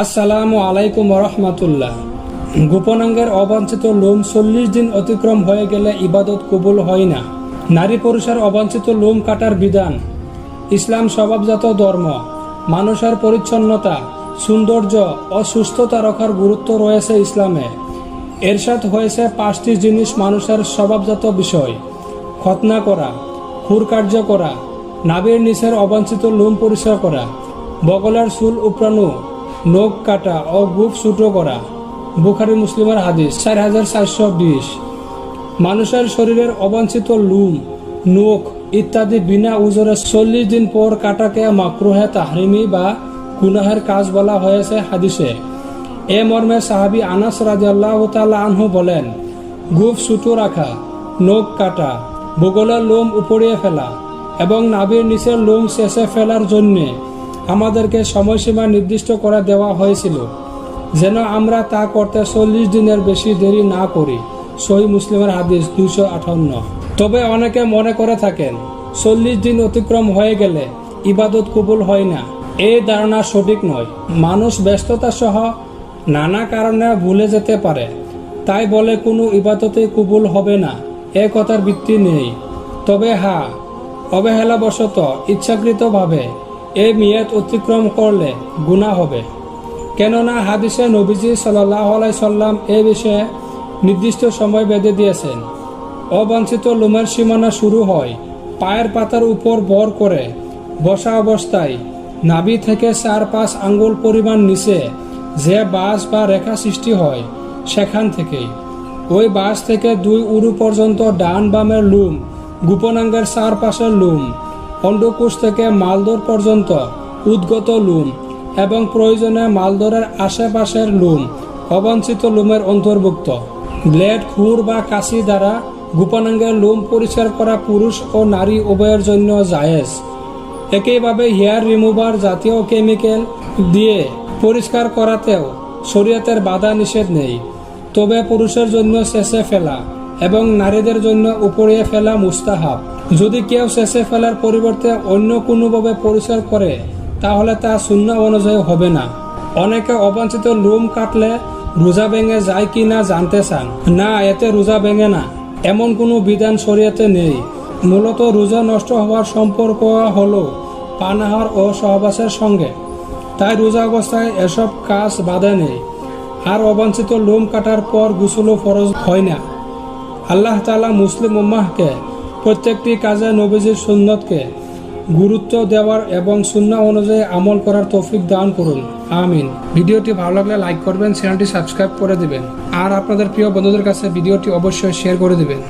আসসালামু আলাইকুম রহমাতুল্লাহ। গোপনাঙ্গের অবাঞ্ছিত লোম চল্লিশ দিন অতিক্রম হয়ে গেলে ইবাদত কবুল হয় না। নারী পুরুষের অবাঞ্ছিত লোম কাটার বিধান। ইসলাম স্বভাবজাত ধর্ম। মানুষের পরিচ্ছন্নতা, সৌন্দর্য ও সুস্থতা রাখার গুরুত্ব রয়েছে ইসলামে। এরশাদ হয়েছে পাঁচটি জিনিস মানুষের স্বভাবজাত বিষয়। খতনা করা কার্য করা নাবির নিচের অবাঞ্ছিত লোম পরিষ্কার করা, বগলের চুল উপরানো নখ কাটা ও গুপ ছুটো করা। বুখারি মুসলিমের হাদিস, চার হাজার চারশো বিশ। মানুষের শরীরের অবাঞ্ছিত লুম, নখ ইত্যাদি বিনা উজরে চল্লিশ দিন পর কাটাকে মাকরুহে তাহরিমি বা গুনাহের কাজ বলা হয়েছে হাদিসে। এ মর্মে সাহাবি আনাস রাজিয়াল্লাহ তাআলা আনহু বলেন, গুফ সুতো রাখা, নখ কাটা, বগলের লোম উপড়িয়ে ফেলা এবং নাভির নিচের লোম শেষে ফেলার জন্যে আমাদেরকে সময়সীমা নির্দিষ্ট করে দেওয়া হয়েছিল, যেন আমরা তা করতে চল্লিশ দিনের বেশি দেরি না করি। সহি মুসলিমের হাদিস দুইশো আঠান্ন। তবে অনেকে মনে করে থাকেন, চল্লিশ দিন অতিক্রম হয়ে গেলে ইবাদত কবুল হয় না। এই ধারণা সঠিক নয়। মানুষ ব্যস্ততা সহ নানা কারণে ভুলে যেতে পারে। তাই বলে কোনো ইবাদতে কবুল হবে না, এ কথার ভিত্তি নেই। তবে হ্যাঁ অবহেলাবশত ইচ্ছাকৃতভাবে এই মেয়াদ অতিক্রম করলে গুণা হবে। কেননা হাদিসে নবীজি সাল্লাহ সাল্লাম এ বিষয়ে নির্দিষ্ট সময় বেঁধে দিয়েছেন। অবাঞ্ছিত লোমের সীমানা শুরু হয়, পায়ের পাতার উপর বর করে, বসা অবস্থায়, নাভি থেকে চার পাঁচ আঙ্গুল পরিমাণ নিচে যে বাস বা রেখা সৃষ্টি হয়, সেখান থেকেই। ওই বাস থেকে দুই উরু পর্যন্ত ডান বামের লুম, গোপনাঙ্গের চার পাশের লুম অন্ডকোষ থেকে মালদোর পর্যন্ত উদ্গত লুম এবং প্রয়োজনে মালদোরের আশেপাশের লুম, অবাঞ্ছিত লুমের অন্তর্ভুক্ত। ব্লেড, খুর বা কাশি দ্বারা গোপনাঙ্গের লোম পরিষ্কার করা পুরুষ ও নারী উভয়ের জন্য জায়েজ। একইভাবে হেয়ার রিমুভার জাতীয় কেমিক্যাল দিয়ে পরিষ্কার করাতেও শরীয়তের বাধা নিষেধ নেই। তবে পুরুষের জন্য শেষে ফেলা। এবং নারীদের জন্য উপরিয়ে ফেলা মুস্তাহাব। যদি কেউ শেষে ফেলার পরিবর্তে অন্য কোনোভাবে পরিষ্কার করে, তাহলে তা শূন্য অনুযায়ী হবে না। অনেকে অবাঞ্ছিত লোম কাটলে রোজা ভেঙে যায় কি না জানতে চান। না, এতে রোজা ভেঙে না। এমন কোনো বিধান শরীয়তে নেই। মূলত রোজা নষ্ট হওয়ার সম্পর্ক হলো পানাহার ও সহবাসের সঙ্গে। তাই রোজা অবস্থায় এসব কাজ বাধা নেই। আর অবাঞ্ছিত লোম কাটার পর গুসলও ফরজ হয় না। আল্লাহ তালা মুসলিম উম্মাহকে প্রত্যেকটি কাজে নবীজির সুন্নতকে গুরুত্ব দেওয়ার এবং শূন্য অনুযায়ী আমল করার তৌফিক দান করুন। আমিন। ভিডিওটি ভালো লাগলে লাইক করবেন, চ্যানেলটি সাবস্ক্রাইব করে দিবেন। আর আপনাদের প্রিয় বন্ধুদের কাছে ভিডিওটি অবশ্যই শেয়ার করে দিবেন।